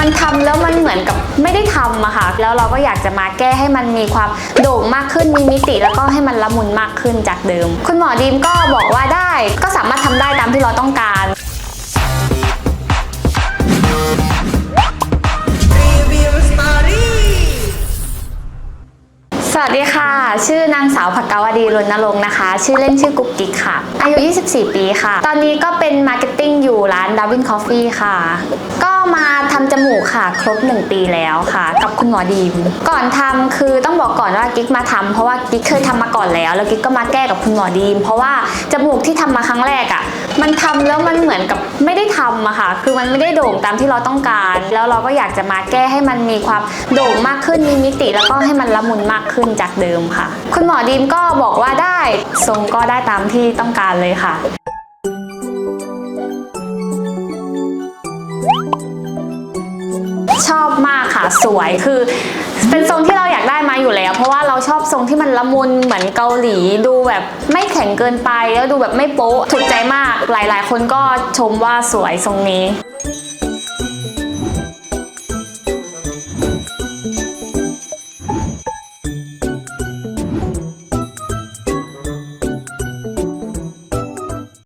มันทำแล้วมันเหมือนกับไม่ได้ทำอะค่ะ แล้วเราก็อยากจะมาแก้ให้มันมีความโด่งมากขึ้นมีมิติ แล้วก็ให้มันละมุนมากขึ้นจากเดิม คุณหมอดีมก็บอกว่าได้ ก็สามารถทำได้ตามที่เราต้องการสวัสดีค่ะ ชื่อนางสาวภกาวดีรณรงค์นะคะ ชื่อเล่นชื่อกุ๊กกิ๊กค่ะ อายุ 24 ปีค่ะ ตอนนี้ก็เป็นมาร์เก็ตติ้งอยู่ร้านดาวินคอฟฟี่ค่ะ ก็ จมูกค่ะ ครบ 1 ปีแล้วค่ะ กับคุณหมอดีม ก่อนทำคือต้องบอกก่อนว่ากิ๊กมาทำเพราะว่ากิ๊กเคยทำมาก่อนแล้ว แล้วกิ๊กก็มาแก้กับคุณหมอดีม เพราะว่าจมูกที่ทำมาครั้งแรกอะ่ะมันทำแล้วมันเหมือนกับไม่ได้ทำอะค่ะ คือมันไม่ได้โด่งตามที่เราต้องการ แล้วเราก็อยากจะมาแก้ให้มันมีความโด่งมากขึ้น มีมิติ แล้วก็ให้มันละมุนมากขึ้นจากเดิมค่ะ คุณหมอดีมก็บอกว่าได้ทรงก็ได้ตามที่ต้องการเลยค่ะชอบมากค่ะ สวยคือ เป็นทรงที่เราอยากได้มาอยู่แล้ว เพราะว่าเราชอบทรงที่มันละมุนเหมือนเกาหลี ดูแบบไม่แข็งเกินไปแล้วดูแบบไม่โป๊ะถูกใจมากหลาย ๆ คนก็ชมว่าสวยทรงนี้